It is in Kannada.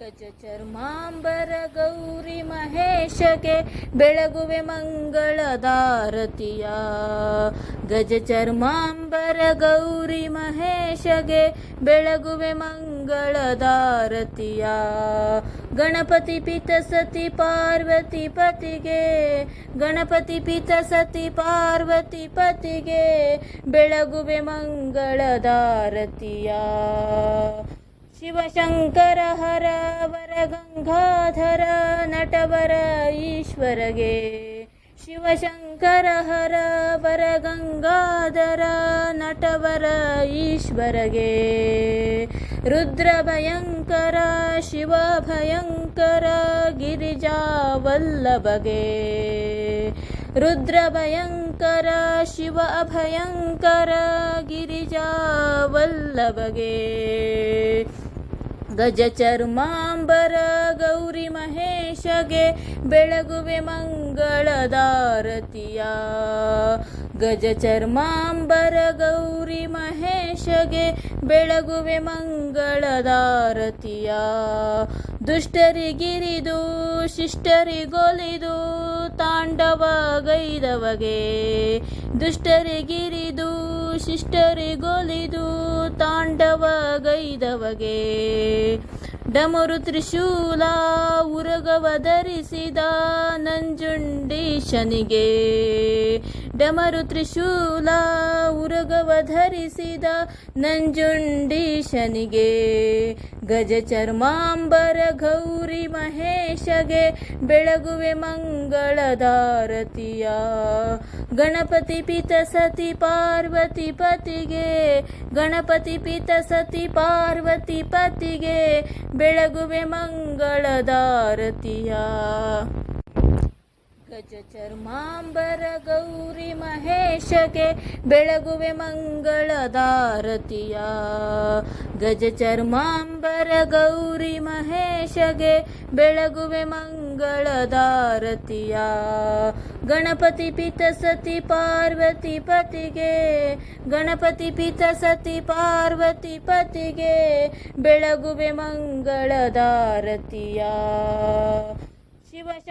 ಗಜ ಚರ್ಮಾಂಬರ ಗೌರಿ ಮಹೇಶಗೆ ಬೆಳಗುವೆ ಮಂಗಳದಾರತಿಯ ಗಜ ಚರ್ಮಾಂಬರ ಗೌರಿ ಮಹೇಶಗೆ ಬೆಳಗುವೆ ಮಂಗಳದಾರತಿಯ ಗಣಪತಿ ಪಿತ ಸತಿ ಪಾರ್ವತಿ ಪತಿಗೆ, ಗಣಪತಿ ಪಿತ ಸತಿ ಪಾರ್ವತಿ ಪತಿಗೆ ಬೆಳಗುವೆ ಮಂಗಳದಾರತಿಯ शिवशंकर हर वरगङ्गाधर नटवर ईश्वरगे। शिवशङ्कर हर गंगाधर, नटवर ईश्वर गे रुद्रभयकर ईश्वरगे रुद्रभयङ्कर शिवभयङ्कर गिरिजावल्लभगे रुद्रभयङ्कर शिव अभयङ्कर गिरिजावल्लभगे ಗಜ ಚರ್ಮಾಂಬರ ಗೌರಿ ಮಹೇಶಗೆ ಬೆಳಗುವೆ ಮಂಗಳದಾರತಿಯ. ಗಜ ಚರ್ಮಾಂಬರ ಗೌರಿ ಮಹೇಶಗೆ ಬೆಳಗುವೆ ಮಂಗಳದಾರತಿಯ. ದುಷ್ಟರಿಗಿರಿದು, ಶಿಷ್ಟರಿಗೊಲಿದು, ತಾಂಡವ ಗೈದವಗೆ. ದುಷ್ಟರಿಗಿರಿದು, ಶಿಷ್ಟರಿಗೊಲಿದು ಗೈದವಗೆ ಡಮರು ತ್ರಿಶೂಲ ಉರಗವ ಧರಿಸಿದ ನಂಜುಂಡೀಶನಿಗೆ ಡಮರು ತ್ರಿಶೂಲ ಉರಗವ ಧರಿಸಿದ ನಂಜುಂಡೀಶನಿಗೆ ಗಜ ಚರ್ಮಾಂಬರ ಗೌರಿ ಮಹೇಶಗೆ ಬೆಳಗುವೆ ಮಂಗಳದಾರತಿಯ. ಗಣಪತಿ ಪಿತ ಸತಿ ಪಾರ್ವತಿ ಪತಿಗೆ, ಗಣಪತಿ ಪಿತ ಸತಿ ಪಾರ್ವತಿ ಪತಿಗೆ ಬೆಳಗುವೆ ಮಂಗಳದಾರತಿಯ. ಗಜ ಚರ್ಮಾಂಬರ ಗೌರಿ ಮಹೇಶಗೆ ಬೆಳಗುವೆ ಮಂಗಳದಾರತಿಯ. ಗಜ ಚರ್ಮಾಂಬರ ಗೌರಿ ಮಹೇಶಗೆ ಬೆಳಗುವೆ ಮಂಗಳದಾರತಿಯ. ಗಣಪತಿ ಪಿತ ಸತಿ ಪಾರ್ವತಿ ಪತಿಗೆ, ಗಣಪತಿ ಪಿತ ಸತಿ ಪಾರ್ವತಿ ಪತಿಗೆ ಬೆಳಗುವೆ ಮಂಗಳದಾರತಿಯ. ಶಿವಶಂಕ